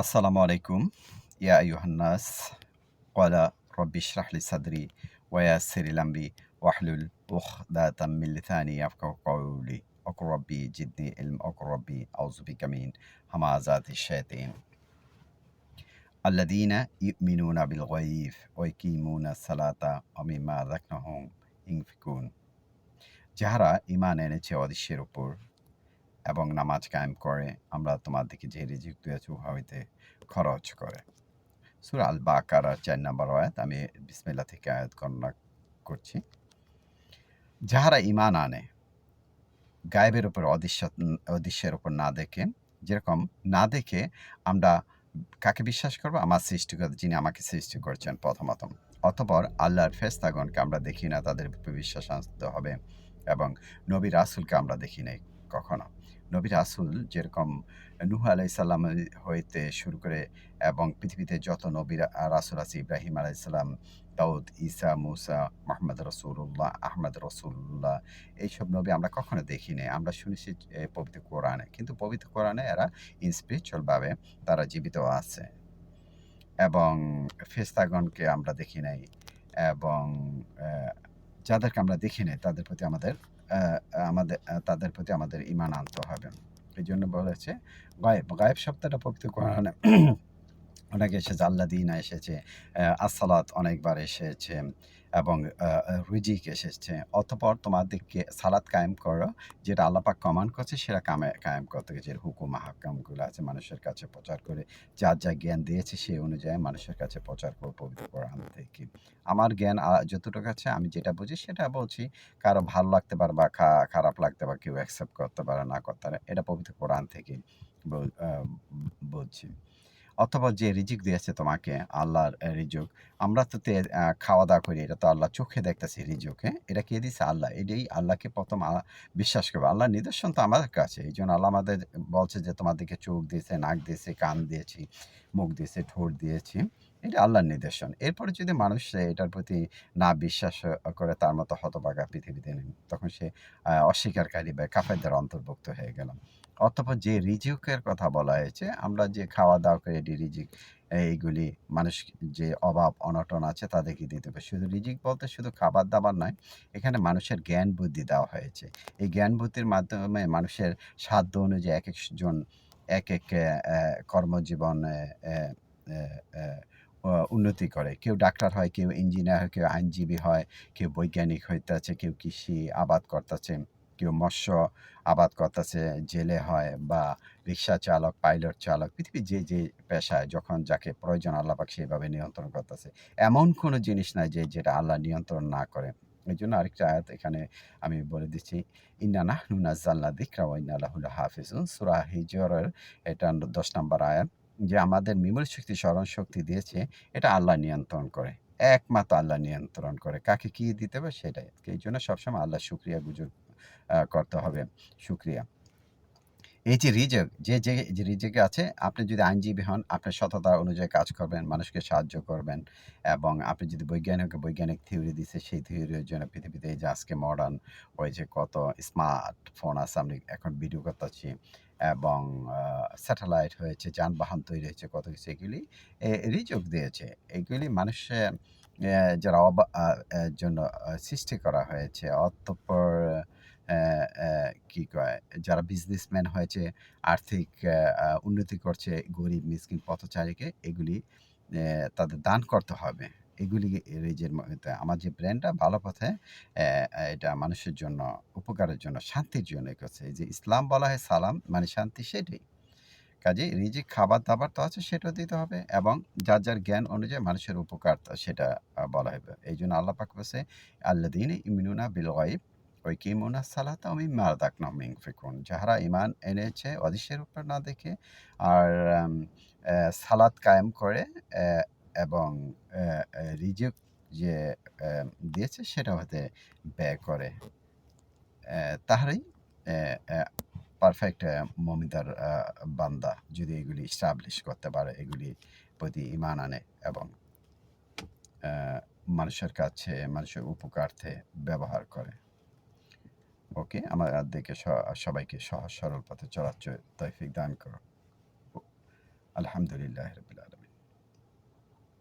আসসালামু আলাইকুম ইয়া আইয়ুহান্নাস ক্বালা রব্বি ইশরাহ লি সাদরি ওয়া ইয়াসসির লি আমরি ওয়াহলুল উকদাতাম মিন লিসানি ইয়াফকাহু কওলি ওয়াকুর রব্বি জিদনি ইলম ওয়াকুর রব্বি আউযু বিকা মিন হামাযাতিশ শায়াতিন আল্লাযীনা ইউমিনুনা বিল গায়ব ওয়া ইয়াকিমুনাস সালাতা ওয়া মিম্মা রাযাকনাহুম ইউনফিকুন যাহারা ঈমান এনেছে অদৃশ্যের উপর এবং নামাজ কায়েম করে আমরা তোমাদেরকে যে রিজিক দিয়েছি, উহা হইতে খরচ করে। সুর আল বাকারার চার নম্বর আয়াত, আমি বিসমিল্লা থেকে আয়াত গণনা করছি। যাহারা ইমান আনে, গায়েবের উপর অদৃশ্য, অদৃশ্যের উপর না দেখে, যেরকম না দেখে আমরা কাকে বিশ্বাস করব? আমার সৃষ্টিকর্তা, যিনি আমাকে সৃষ্টি করছেন প্রথমত। অতপর আল্লাহর ফেস্তাগণকে আমরা দেখি না, তাদের বিশ্বাস আনতে হবে এবং নবী রাসুলকে আমরা দেখি নাই। কখনো। নবী রাসুল যেরকম নুহ আলাইসাল্লাম হইতে শুরু করে এবং পৃথিবীতে যত নবী রাসুল আছে, ইব্রাহিম আলাইসাল্লাম দাউদ, ঈসা, মুসা, মোহাম্মদ রসুল্লাহ আহমদ রসুল্লাহ এইসব নবী আমরা কখনো দেখি নাই আমরা শুনেছি পবিত্র কোরআনে। কিন্তু পবিত্র কোরআনে এরা ইনস্পিরিচুয়ালভাবে তারা জীবিত আছে। এবং ফেস্তাগণকে আমরা দেখি নাই। এবং যাদেরকে আমরা দেখি নাই, তাদের প্রতি আমাদের আমাদের তাদের প্রতি আমাদের ইমান আনতে হবে। এই জন্য বলেছে গায়েব গায়েব শব্দটা পবিত্র কোরআনে অনেক এসেছে আল্লাদিনা এসেছে আহ, আসসালাত অনেকবার এসেছে এবং রুজিক এসেছে। অতপর তোমাদেরকে সালাত কায়েম করো যেটা আল্লাপাক কমান্ড করছে সেটা কামে কায়েম করতে যে হুকুম মাহাকামগুলো আছে মানুষের কাছে প্রচার করে যার যা জ্ঞান দিয়েছে সেই অনুযায়ী মানুষের কাছে প্রচার করো পবিত্র কোরআন থেকে। আমার জ্ঞান যতটুকু আছে আমি যেটা বুঝি সেটা বলছি কারও ভালো লাগতে পারে বা খারাপ লাগতে পারে কেউ অ্যাকসেপ্ট করতে পারে না করতে পারে এটা পবিত্র কোরআন থেকে বল- বলছি। অথবা যে রিজিক দিয়েছে তোমাকে আল্লাহর রিজুক আমরা তো তে, খাওয়া দাওয়া করি এটা তো আল্লাহ চোখে দেখতেছি রিজুকে এটা কে দিয়েছে আল্লাহ। এটাই আল্লাহকে প্রথম বিশ্বাস করবে। আল্লাহর নিদর্শন তো আমাদের কাছে। এই জন্য আল্লাহ আমাদের বলছে যে তোমাদেরকে চোখ দিয়েছে নাক দিয়েছে কান দিয়েছি মুখ দিয়েছে ঠোঁট দিয়েছি। এটা আল্লাহর নির্দেশন। এরপরে যদি মানুষ এটার প্রতি না বিশ্বাস করে তার মতো হতবাগা পৃথিবীতে তখন সে অস্বীকারী বা কাফেরদের অন্তর্ভুক্ত হয়ে গেলাম অথবা যে রিজিকের কথা বলা হয়েছে, আমরা যে খাওয়া দাওয়া করে এটি রিজিক, এইগুলি মানুষ যে অভাব, অনটন আছে তাদেরকে দিতে হবে। শুধু রিজিক বলতে শুধু খাবার দাবার নয়, এখানে মানুষের জ্ঞান বুদ্ধি দেওয়া হয়েছে। এই জ্ঞান বুদ্ধির মাধ্যমে মানুষের সাধ্য অনুযায়ী এক একজন, এক এক কর্মজীবন উন্নতি করে। কেউ ডাক্তার হয়, কেউ ইঞ্জিনিয়ার হয়, কেউ আইনজীবী হয়, কেউ বৈজ্ঞানিক হইতেছে, কেউ কৃষি আবাদ করতেছে, কেউ মৎস্য আবাদ করতেছে, জেলে হয় বা রিক্সা চালক, পাইলট চালক, পৃথিবীর যে যে পেশায় যখন যাকে প্রয়োজন আল্লাপাক সেইভাবে নিয়ন্ত্রণ করতেছে। এমন কোনো জিনিস নাই যে, যেটা আল্লাহ নিয়ন্ত্রণ না করে। এই জন্য আরেকটা আয়াত এখানে আমি বলে দিচ্ছি, ইন্না নাহনু নাজ্জালনা দিকরা ওয়া ইন্না লাহুল হাফিজুন। সূরা হিজরের এটা দশ নম্বর আয়াত। যে আমাদের মেমোরি শক্তি স্মরণ শক্তি দিয়েছে, এটা আল্লাহ নিয়ন্ত্রণ করে। একমাত্র আল্লাহ নিয়ন্ত্রণ করে। কাকে কি দিতে হবে? সেটাই। এই জন্য সবসময় আল্লাহ শুক্রিয়া গুজর করতে হবে। শুক্রিয়া। এই যে রিজেক যে যে যে রিজেকে আছে, আপনি যদি আইনজীবী হন, আপনার সততা অনুযায়ী কাজ করবেন, মানুষকে সাহায্য করবেন এবং আপনি যদি বৈজ্ঞানিক বৈজ্ঞানিক থিওরি দিচ্ছে সেই থিওরির জন্য পৃথিবীতে এই যে আজকে মডার্ন হয়েছে কত স্মার্টফোন আছে, আমি এখন ভিডিও করতেছি এবং স্যাটেলাইট হয়েছে, যানবাহন তৈরি হয়েছে, কত কিছু, এগুলি রিজোগ দিয়েছে। এগুলি মানুষের যারা জন্য সৃষ্টি করা হয়েছে। অতঃপর কি কয়, যারা বিজনেসম্যান হয়েছে, আর্থিক উন্নতি করছে, গরিব, মিসকিন, পথচারীকে এগুলি তাদের দান করতে হবে। এগুলি রিজের আমার যে ব্র্যান্ডটা ভালো পথে এটা মানুষের জন্য, উপকারের জন্য, শান্তির জন্য করছে যে ইসলাম বলা হয় সালাম মানে শান্তি সেটাই। কাজে রিজিক খাবার দাবার তো আছে, সেটাও দিতে হবে এবং যার যার জ্ঞান অনুযায়ী মানুষের উপকার, সেটা বলা হবে। এই জন্য আল্লাহ পাক বলছে আল্লাদিন ইমিনুনা বিল গাইব ওই কিমুনা সালাত? আমি মারদাক নামিং ফিকুন। যাহারা ইমান এনেছে, অদৃশ্যের উপর না দেখে আর সালাত কায়েম করে এবং রিজিক যে দিয়েছে সেটা হতে ব্যয় করে। তাহারই পারফেক্ট মমিদার বান্দা যদি এগুলি স্টাবলিশ করতে পারে, এগুলি প্রতি ইমান আনে এবং মানুষের কাছে, মানুষের উপকার্থে ব্যবহার করে। ওকে আমাদেরকে দেখে সবাইকে সহজ সরল পথে চলার তৌফিক দান করো আলহামদুলিল্লাহ